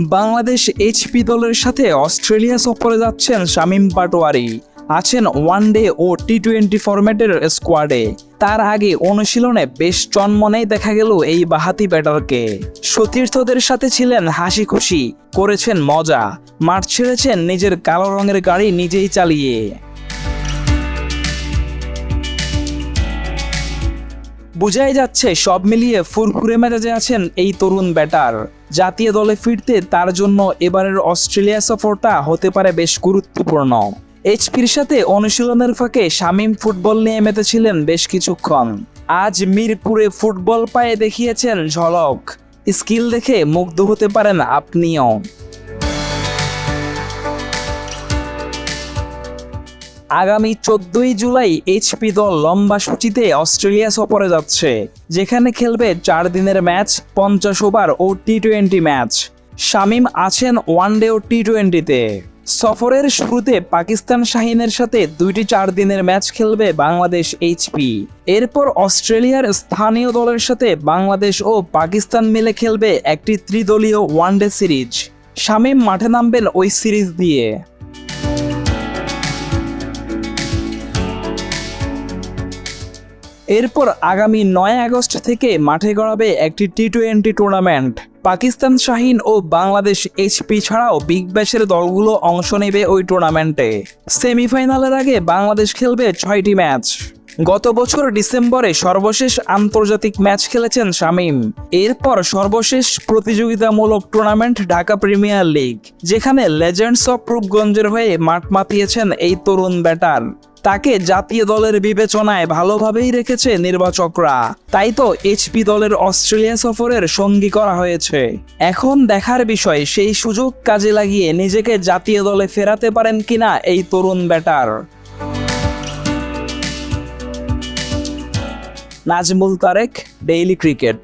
Bangladesh HP দলের সাথে Australia সফরে যাচ্ছেন শামীম পাটোয়ারি। আছেন ওয়ান ডে ও টি টোয়েন্টি ফরম্যাটের স্কোয়াডে তার আগে অনুশীলনে বেশ চনমনেই দেখা গেল এই বাহাতি ব্যাটারকে। সতীর্থদের সাথে ছিলেন হাসি খুশি, করেছেন মজা। মাঠ ছেড়েছেন নিজের কালো রঙের গাড়ি নিজেই চালিয়ে। বোঝাই যাচ্ছে, সব মিলিয়ে ফুরফুরে মেজাজে আছেন এই তরুণ ব্যাটার। জাতীয় দলে ফিরতে তার জন্য এবারের অস্ট্রেলিয়া সফরটা হতে পারে বেশ গুরুত্বপূর্ণ। এইচপির সাথে অনুশীলনের ফাঁকে শামীম ফুটবল নিয়ে মেতেছিলেন বেশ কিছুক্ষণ। আজ মিরপুরে ফুটবল পায়ে দেখিয়েছেন ঝলক। স্কিল দেখে মুগ্ধ হতে পারেন আপনিও। আগামী চোদ্দই জুলাই এইচপি দল লম্বা সূচিতে অস্ট্রেলিয়া সফরে যাচ্ছে, যেখানে খেলবে চার দিনের ম্যাচ, পঞ্চাশ ওভার ও টি টোয়েন্টি ম্যাচ। শামিম আছেন ওয়ানডে ও টি টোয়েন্টিতে সফরের শুরুতে পাকিস্তান শাহিনের সাথে দুইটি চার দিনের ম্যাচ খেলবে বাংলাদেশ এইচপি। এরপর অস্ট্রেলিয়ার স্থানীয় দলের সাথে বাংলাদেশ ও পাকিস্তান মিলে খেলবে একটি ত্রিদলীয় ওয়ানডে সিরিজ। শামীম মাঠে নামবেন ওই সিরিজ দিয়ে। এরপর আগামী নয় আগস্ট থেকে মাঠে গড়াবে একটি T twenty tournament Pakistan Shaheen ও বাংলাদেশ এইচপি ছাড়াও বিগ ব্যাশের দলগুলো অংশ নেবে ওই টুর্নামেন্টে সেমিফাইনালের আগে বাংলাদেশ খেলবে ছয়টি ম্যাচ। গত বছর ডিসেম্বরে সর্বশেষ আন্তর্জাতিক ম্যাচ খেলেছেন শামীম। এরপর সর্বশেষ প্রতিযোগিতামূলক টুর্নামেন্ট ঢাকা প্রিমিয়ার লিগ যেখানে লেজেন্ডস অফ রূপগঞ্জের হয়ে মাঠ মাতিয়েছেন এই তরুণ ব্যাটার তাকে জাতীয় দলের বিবেচনায় ভালোভাবেই রেখেছে নির্বাচকরা। তাই তো এইচপি দলের অস্ট্রেলিয়া সফরের সঙ্গী করা হয়েছে। এখন দেখার বিষয়, সেই সুযোগ কাজে লাগিয়ে নিজেকে জাতীয় দলে ফেরাতে পারেন কিনা এই তরুণ batter? Najmul Tarek, daily cricket.